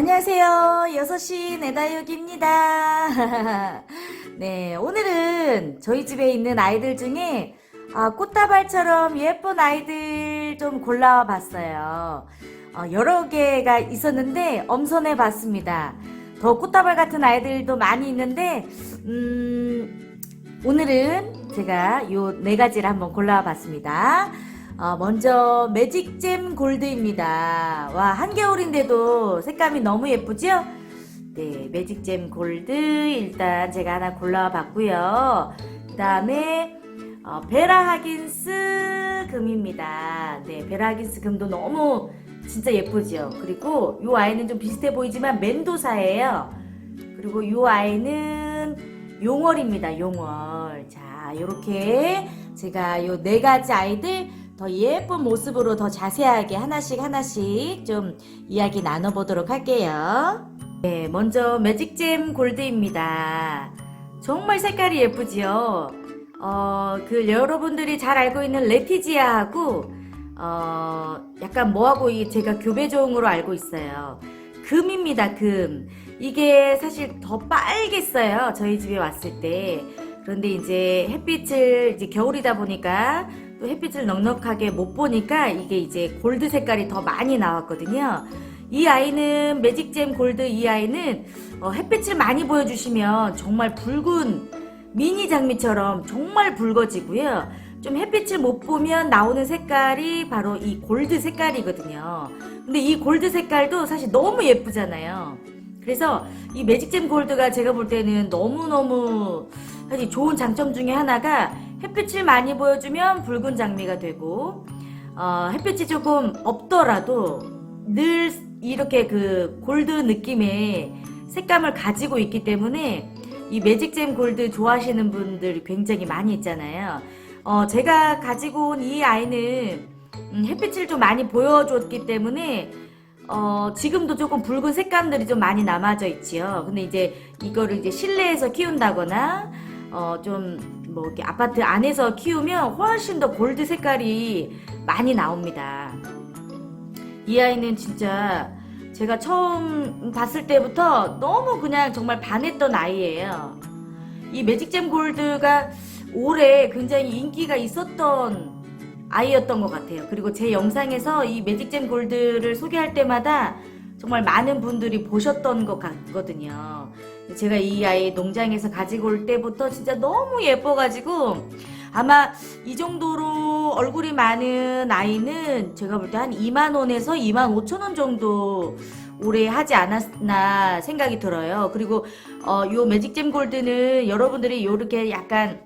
안녕하세요. 6시 내다육입니다. 네, 오늘은 저희 집에 있는 아이들 중에 아, 꽃다발처럼 예쁜 아이들 좀 골라와 봤어요. 어, 여러 개가 있었는데 엄선해 봤습니다. 더 꽃다발 같은 아이들도 많이 있는데, 음, 오늘은 제가 요 네 가지를 한번 골라와 봤습니다. 어, 먼저 매직잼 골드입니다. 와 한겨울인데도 색감이 너무 예쁘죠? 네 매직잼 골드 일단 제가 하나 골라와 봤고요. 그 다음에 어, 베라 하긴스 금입니다. 네 베라 하긴스 금도 너무 진짜 예쁘죠? 그리고 이 아이는 좀 비슷해 보이지만 멘도사예요. 그리고 이 아이는 용월입니다. 용월. 자, 요렇게 제가 요 네 가지 아이들 더 예쁜 모습으로 더 자세하게 하나씩 하나씩 좀 이야기 나눠보도록 할게요. 네, 먼저 매직잼 골드입니다. 정말 색깔이 예쁘지요? 어, 그 여러분들이 잘 알고 있는 레티지아하고 어, 약간 뭐하고 이 제가 교배종으로 알고 있어요. 금입니다, 금. 이게 사실 더 빨겠어요. 저희 집에 왔을 때. 그런데 이제 햇빛을 이제 겨울이다 보니까 또 햇빛을 넉넉하게 못 보니까 이게 이제 골드 색깔이 더 많이 나왔거든요. 이 아이는 매직잼 골드 이 아이는 어, 햇빛을 많이 보여주시면 정말 붉은 미니 장미처럼 정말 붉어지고요. 좀 햇빛을 못 보면 나오는 색깔이 바로 이 골드 색깔이거든요. 근데 이 골드 색깔도 사실 너무 예쁘잖아요. 그래서 이 매직잼 골드가 제가 볼 때는 너무너무 사실 좋은 장점 중에 하나가 햇빛을 많이 보여주면 붉은 장미가 되고 어, 햇빛이 조금 없더라도 늘 이렇게 그 골드 느낌의 색감을 가지고 있기 때문에 이 매직잼 골드 좋아하시는 분들이 굉장히 많이 있잖아요. 어, 제가 가지고 온 이 아이는 음, 햇빛을 좀 많이 보여줬기 때문에 어, 지금도 조금 붉은 색감들이 좀 많이 남아져 있지요. 근데 이제 이거를 이제 실내에서 키운다거나 어, 좀 뭐 이렇게 아파트 안에서 키우면 훨씬 더 골드 색깔이 많이 나옵니다. 이 아이는 진짜 제가 처음 봤을 때부터 너무 그냥 정말 반했던 아이예요. 이 매직잼 골드가 올해 굉장히 인기가 있었던 아이였던 것 같아요. 그리고 제 영상에서 이 매직잼 골드를 소개할 때마다 정말 많은 분들이 보셨던 것 같거든요. 제가 이 아이 농장에서 가지고 올 때부터 진짜 너무 예뻐가지고 아마 이 정도로 얼굴이 많은 아이는 제가 볼 때 한 2만 원에서 2만 5천 원 정도 올해 하지 않았나 생각이 들어요. 그리고 어, 요 매직잼 골드는 여러분들이 요렇게 약간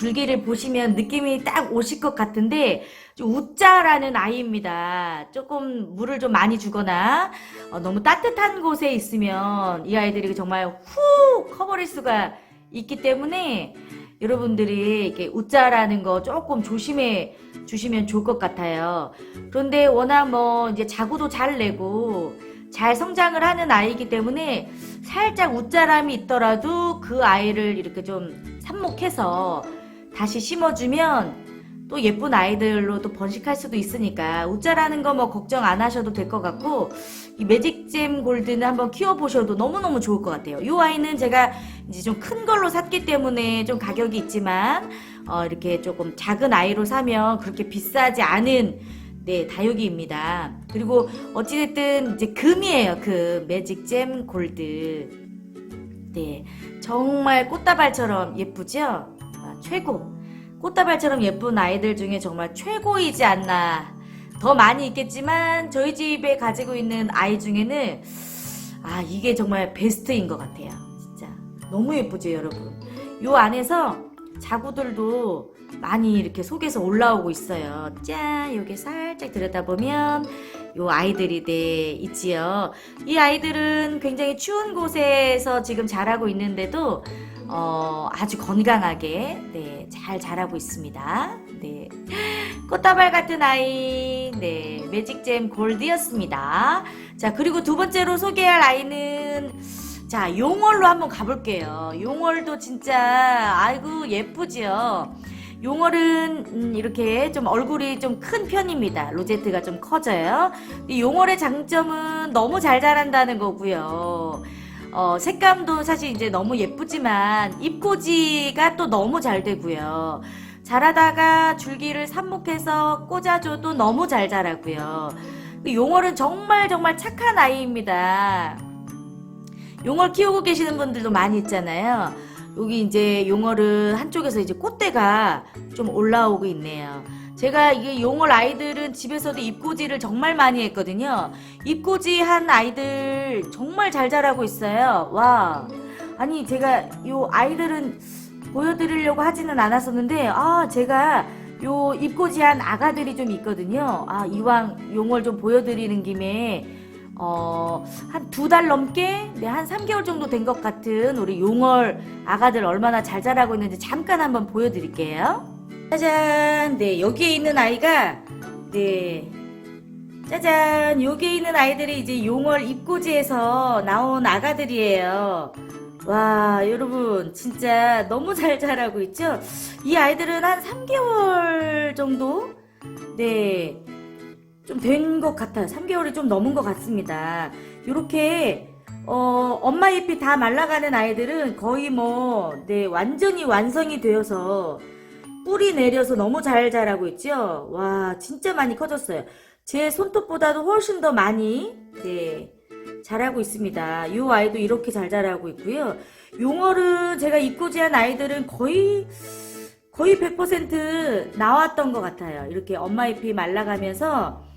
줄기를 보시면 느낌이 딱 오실 것 같은데 좀 우짜라는 아이입니다. 조금 물을 좀 많이 주거나 어, 너무 따뜻한 곳에 있으면 이 아이들이 정말 훅 커버릴 수가 있기 때문에 여러분들이 이렇게 우짜라는 거 조금 조심해 주시면 좋을 것 같아요. 그런데 워낙 뭐 이제 자구도 잘 내고 잘 성장을 하는 아이이기 때문에 살짝 웃자람이 있더라도 그 아이를 이렇게 좀 삽목해서 다시 심어주면 또 예쁜 아이들로 또 번식할 수도 있으니까 웃자라는 거 뭐 걱정 안 하셔도 될 것 같고 이 매직잼 골드는 한번 키워보셔도 너무너무 좋을 것 같아요. 이 아이는 제가 이제 좀 큰 걸로 샀기 때문에 좀 가격이 있지만 어, 이렇게 조금 작은 아이로 사면 그렇게 비싸지 않은 네, 다육이입니다. 그리고 어찌됐든 이제 금이에요. 금 매직잼 골드. 네, 정말 꽃다발처럼 예쁘죠? 아, 최고. 꽃다발처럼 예쁜 아이들 중에 정말 최고이지 않나. 더 많이 있겠지만 저희 집에 가지고 있는 아이 중에는 아 이게 정말 베스트인 것 같아요. 진짜 너무 예쁘죠, 여러분. 요 안에서 자구들도 많이 이렇게 속에서 올라오고 있어요. 짠! 요게 살짝 들여다보면 요 아이들이 네 있지요. 이 아이들은 굉장히 추운 곳에서 지금 자라고 있는데도 어, 아주 건강하게 네, 잘 자라고 있습니다. 네. 꽃다발 같은 아이, 네, 매직잼 골드였습니다. 자, 그리고 두 번째로 소개할 아이는 자, 용월로 한번 가볼게요. 용월도 진짜, 아이고, 예쁘지요? 용월은 음, 이렇게 좀 얼굴이 좀 큰 편입니다. 로제트가 좀 커져요. 이 용월의 장점은 너무 잘 자란다는 거고요. 어, 색감도 사실 이제 너무 예쁘지만 입꼬지가 또 너무 잘 되고요. 자라다가 줄기를 삽목해서 꽂아줘도 너무 잘 자라고요. 그 용월은 정말 정말 착한 아이입니다. 용월 키우고 계시는 분들도 많이 있잖아요. 여기 이제 용월은 한쪽에서 이제 꽃대가 좀 올라오고 있네요. 제가 이게 용월 아이들은 집에서도 입꼬지를 정말 많이 했거든요. 입꼬지 한 아이들 정말 잘 자라고 있어요. 와. 아니, 제가 요 아이들은 보여드리려고 하지는 않았었는데, 아, 제가 요 입꼬지 한 아가들이 좀 있거든요. 아, 이왕 용월 좀 보여드리는 김에, 어, 한 두 달 넘게, 네, 한 3개월 정도 된 것 같은 우리 용월 아가들 얼마나 잘 자라고 있는지 잠깐 한번 보여드릴게요. 짜잔! 네, 여기에 있는 아이가, 네, 짜잔! 여기에 있는 아이들이 이제 용월 입꼬지에서 나온 아가들이에요. 와, 여러분, 진짜 너무 잘 자라고 있죠? 이 아이들은 한 3개월 정도? 네, 좀 된 것 같아요. 3개월이 좀 넘은 것 같습니다. 이렇게 어, 엄마 잎이 다 말라가는 아이들은 거의 뭐, 네, 완전히 완성이 되어서 뿌리 내려서 너무 잘 자라고 있죠? 와, 진짜 많이 커졌어요. 제 손톱보다도 훨씬 더 많이, 네, 자라고 있습니다. 이 아이도 이렇게 잘 자라고 있고요. 용어를 제가 입고지한 아이들은 거의, 거의 100% 나왔던 것 같아요. 이렇게 엄마 잎이 말라가면서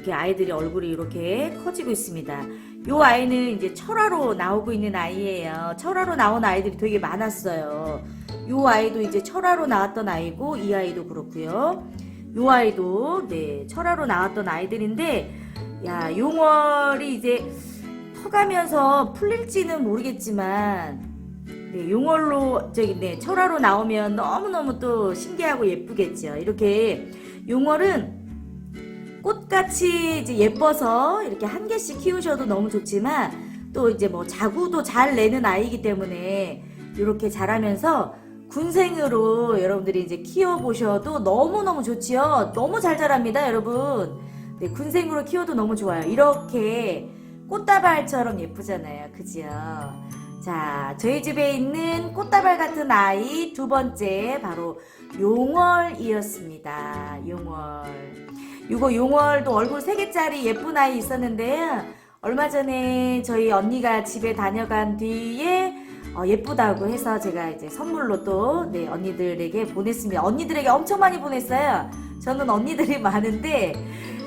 이렇게 아이들이 얼굴이 이렇게 커지고 있습니다. 요 아이는 이제 철화로 나오고 있는 아이예요. 철화로 나온 아이들이 되게 많았어요. 요 아이도 이제 철화로 나왔던 아이고 이 아이도 그렇고요. 요 아이도 네 철화로 나왔던 아이들인데 야 용월이 이제 커가면서 풀릴지는 모르겠지만 네 용월로 저기 네 철화로 나오면 너무 너무 또 신기하고 예쁘겠죠. 이렇게 용월은 꽃같이 이제 예뻐서 이렇게 한 개씩 키우셔도 너무 좋지만 또 이제 뭐 자구도 잘 내는 아이기 때문에 이렇게 자라면서 군생으로 여러분들이 이제 키워보셔도 너무너무 좋지요. 너무 잘 자랍니다, 여러분. 네, 군생으로 키워도 너무 좋아요. 이렇게 꽃다발처럼 예쁘잖아요. 그지요? 자, 저희 집에 있는 꽃다발 같은 아이 두 번째 바로 용월이었습니다. 용월. 이거 용월도 얼굴 3개짜리 예쁜 아이 있었는데요. 얼마 전에 저희 언니가 집에 다녀간 뒤에 어, 예쁘다고 해서 제가 이제 선물로 또 네, 언니들에게 보냈습니다. 언니들에게 엄청 많이 보냈어요. 저는 언니들이 많은데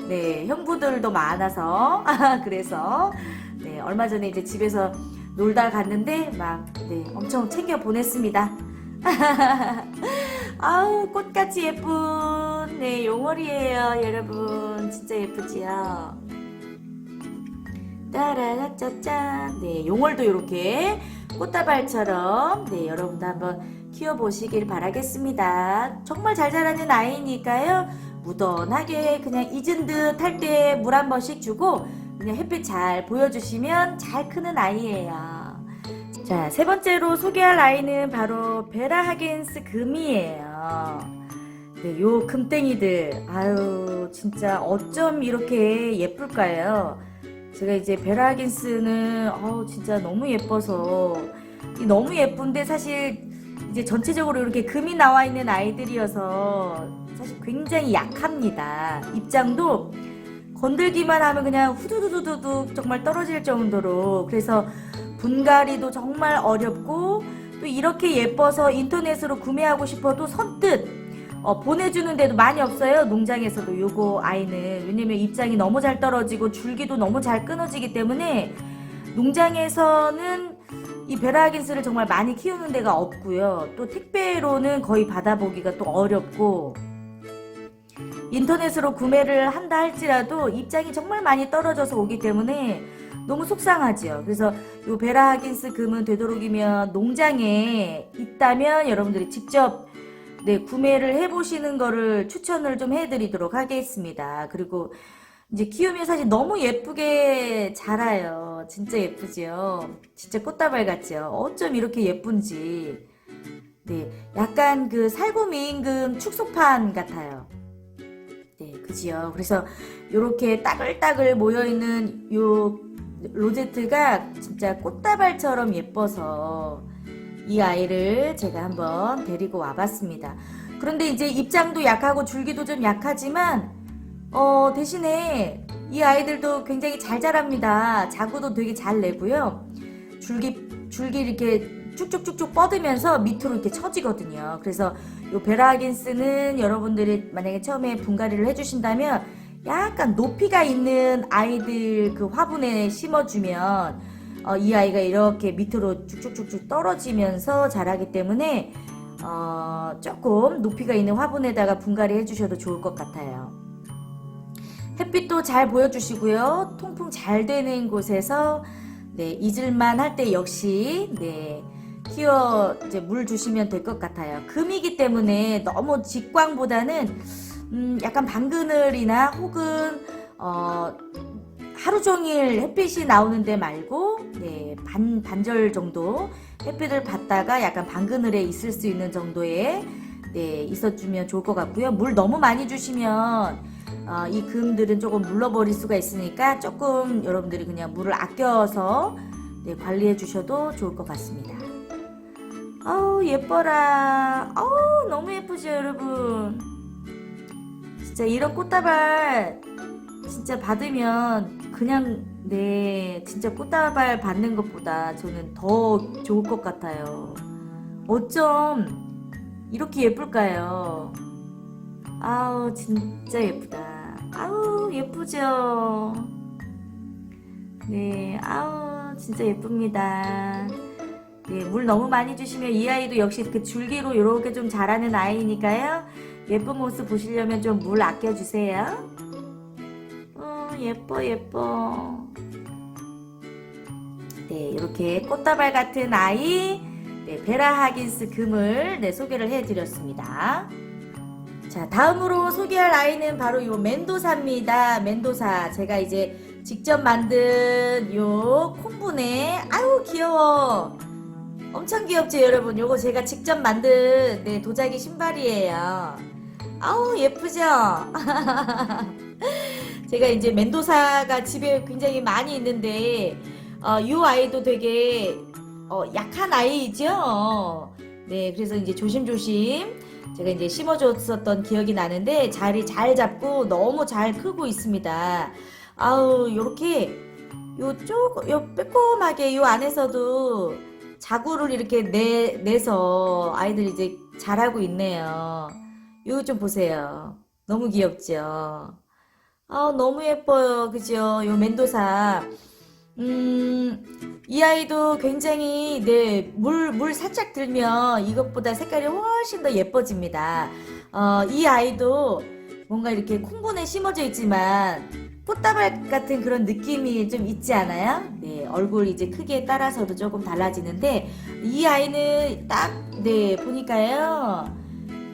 네, 형부들도 많아서 그래서 네, 얼마 전에 이제 집에서 놀다 갔는데 막 네, 엄청 챙겨 보냈습니다. 아우 꽃같이 예쁜. 네 용월이에요 여러분. 진짜 예쁘지요? 따라라짜짠 네 용월도 이렇게 꽃다발처럼 네 여러분도 한번 키워보시길 바라겠습니다. 정말 잘 자라는 아이니까요. 무던하게 그냥 잊은 듯 할 때 물 한 번씩 주고 그냥 햇빛 잘 보여주시면 잘 크는 아이예요 자, 세 번째로 소개할 아이는 바로 베라 하긴스 금이에요. 네, 요 금땡이들. 아유, 진짜 어쩜 이렇게 예쁠까요? 제가 이제 베라 하긴스는, 어우, 진짜 너무 예뻐서. 이 너무 예쁜데 사실 이제 전체적으로 이렇게 금이 나와 있는 아이들이어서 사실 굉장히 약합니다. 입장도 건들기만 하면 그냥 후두두두두 정말 떨어질 정도로. 그래서 분갈이도 정말 어렵고 또 이렇게 예뻐서 인터넷으로 구매하고 싶어도 선뜻 어, 보내주는 데도 많이 없어요 농장에서도 요거 아이는. 왜냐면 입장이 너무 잘 떨어지고 줄기도 너무 잘 끊어지기 때문에 농장에서는 이 베라긴스를 정말 많이 키우는 데가 없고요. 또 택배로는 거의 받아보기가 또 어렵고 인터넷으로 구매를 한다 할지라도 입장이 정말 많이 떨어져서 오기 때문에 너무 속상하지요. 그래서 요 베라 하긴스 금은 되도록이면 농장에 있다면 여러분들이 직접 네, 구매를 해보시는 거를 추천을 좀 해드리도록 하겠습니다. 그리고 이제 키우면 사실 너무 예쁘게 자라요. 진짜 예쁘지요. 진짜 꽃다발 같죠. 어쩜 이렇게 예쁜지. 네, 약간 그 살구미 임금 축소판 같아요. 네, 그지요. 그래서 요렇게 따글따글 모여있는 요 로제트가 진짜 꽃다발처럼 예뻐서 이 아이를 제가 한번 데리고 와봤습니다. 그런데 이제 입장도 약하고 줄기도 좀 약하지만 어, 대신에 이 아이들도 굉장히 잘 자랍니다. 자구도 되게 잘 내고요. 줄기 줄기 이렇게 쭉쭉쭉쭉 뻗으면서 밑으로 이렇게 처지거든요. 그래서 요 베라하긴스는 여러분들이 만약에 처음에 분갈이를 해주신다면 약간 높이가 있는 아이들 그 화분에 심어주면 어, 이 아이가 이렇게 밑으로 쭉쭉쭉쭉 떨어지면서 자라기 때문에 어, 조금 높이가 있는 화분에다가 분갈이 해주셔도 좋을 것 같아요. 햇빛도 잘 보여주시고요. 통풍 잘 되는 곳에서 네, 잊을만 할 때 역시 네, 키워 이제 물 주시면 될 것 같아요. 금이기 때문에 너무 직광보다는 음, 약간 방그늘이나 혹은 어, 하루 종일 햇빛이 나오는데 말고 네, 반 반절 정도 햇빛을 받다가 약간 방그늘에 있을 수 있는 정도의 네, 있어주면 좋을 것 같고요. 물 너무 많이 주시면 어, 이 금들은 조금 물러버릴 수가 있으니까 조금 여러분들이 그냥 물을 아껴서 네, 관리해 주셔도 좋을 것 같습니다. 아우 예뻐라. 아우 너무 예쁘죠 여러분. 진짜 이런 꽃다발 진짜 받으면 그냥 네 진짜 꽃다발 받는 것보다 저는 더 좋을 것 같아요. 어쩜 이렇게 예쁠까요? 아우 진짜 예쁘다. 아우 예쁘죠. 네 아우 진짜 예쁩니다. 네, 물 너무 많이 주시면 이 아이도 역시 이렇게 줄기로 이렇게 좀 자라는 아이니까요. 예쁜 모습 보시려면 좀 물 아껴주세요. 어, 예뻐, 예뻐. 네, 이렇게 꽃다발 같은 아이, 네, 베라 하긴스 금을 네, 소개를 해드렸습니다. 자, 다음으로 소개할 아이는 바로 요 멘도사입니다. 멘도사. 제가 이제 직접 만든 요 콩분에, 아유, 귀여워. 엄청 귀엽죠, 여러분? 요거 제가 직접 만든 네, 도자기 신발이에요. 아우, 예쁘죠? 제가 이제 멘도사가 집에 굉장히 많이 있는데, 어, 이 아이도 되게 어, 약한 아이죠. 네, 그래서 이제 조심조심 제가 이제 심어줬었던 기억이 나는데 자리 잘 잡고 너무 잘 크고 있습니다. 아우, 요렇게 요쪽, 요 빼꼼하게 요 안에서도 자구를 이렇게 내, 내서 아이들이 이제 잘하고 있네요. 요좀 보세요. 너무 귀엽죠? 아, 너무 예뻐요. 그죠? 요 멘도사. 음, 이 아이도 굉장히, 네, 물, 물 살짝 들면 이것보다 색깔이 훨씬 더 예뻐집니다. 어, 이 아이도 뭔가 이렇게 콩분에 심어져 있지만 꽃다발 같은 그런 느낌이 좀 있지 않아요? 네, 얼굴 이제 크기에 따라서도 조금 달라지는데 이 아이는 딱, 네, 보니까요.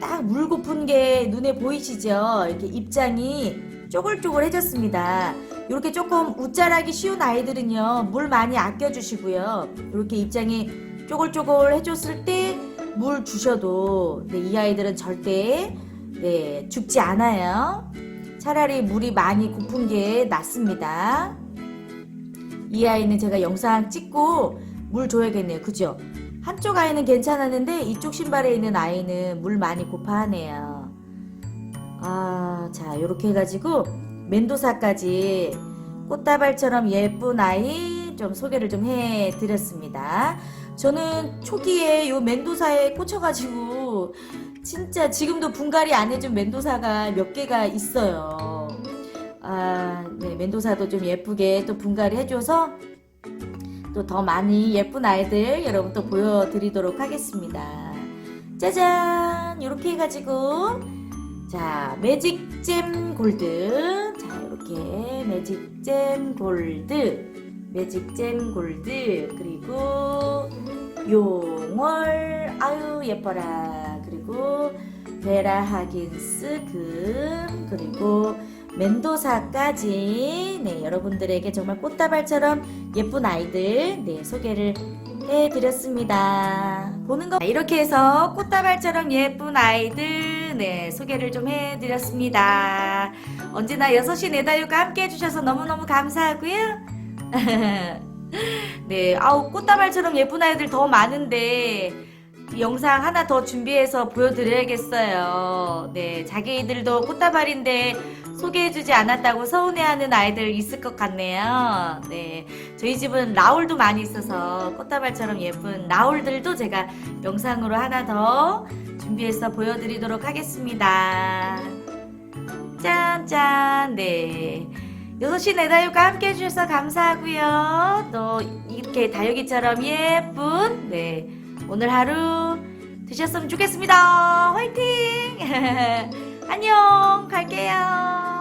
딱 물고픈 게 눈에 보이시죠? 이렇게 입장이 쪼글쪼글해졌습니다. 이렇게 조금 웃자라기 쉬운 아이들은요, 물 많이 아껴주시고요. 이렇게 입장이 쪼글쪼글 해줬을 때 물 주셔도, 네, 이 아이들은 절대, 네, 죽지 않아요. 차라리 물이 많이 고픈 게 낫습니다. 이 아이는 제가 영상 찍고 물 줘야겠네요. 그죠? 한쪽 아이는 괜찮았는데 이쪽 신발에 있는 아이는 물 많이 고파하네요. 아, 자, 이렇게 해가지고 멘도사까지 꽃다발처럼 예쁜 아이 좀 소개를 좀 해드렸습니다. 저는 초기에 요 멘도사에 꽂혀가지고 진짜 지금도 분갈이 안 해준 멘도사가 몇 개가 있어요. 아, 네, 멘도사도 좀 예쁘게 또 분갈이 해줘서 또 더 많이 예쁜 아이들 여러분 또 보여드리도록 하겠습니다. 짜잔! 이렇게 해가지고 자 매직잼 골드 자 이렇게 매직잼 골드 매직잼 골드 그리고 용월. 아유 예뻐라. 그리고 베라 하긴스 금. 그리고 멘도사까지 네 여러분들에게 정말 꽃다발처럼 예쁜 아이들 네 소개를 해드렸습니다. 보는 거 이렇게 해서 꽃다발처럼 예쁜 아이들 네 소개를 좀 해드렸습니다. 언제나 6시 내다육과 함께 해주셔서 너무너무 감사하고요. 네, 아우 꽃다발처럼 예쁜 아이들 더 많은데 영상 하나 더 준비해서 보여드려야겠어요. 네, 자기들도 꽃다발인데 소개해주지 않았다고 서운해하는 아이들 있을 것 같네요. 네, 저희 집은 라울도 많이 있어서 꽃다발처럼 예쁜 라울들도 제가 영상으로 하나 더 준비해서 보여드리도록 하겠습니다. 짠짠, 네. 6시 내 다육과 함께 해주셔서 감사하고요. 또 이렇게 다육이처럼 예쁜 네 오늘 하루 되셨으면 좋겠습니다. 화이팅! 안녕 갈게요.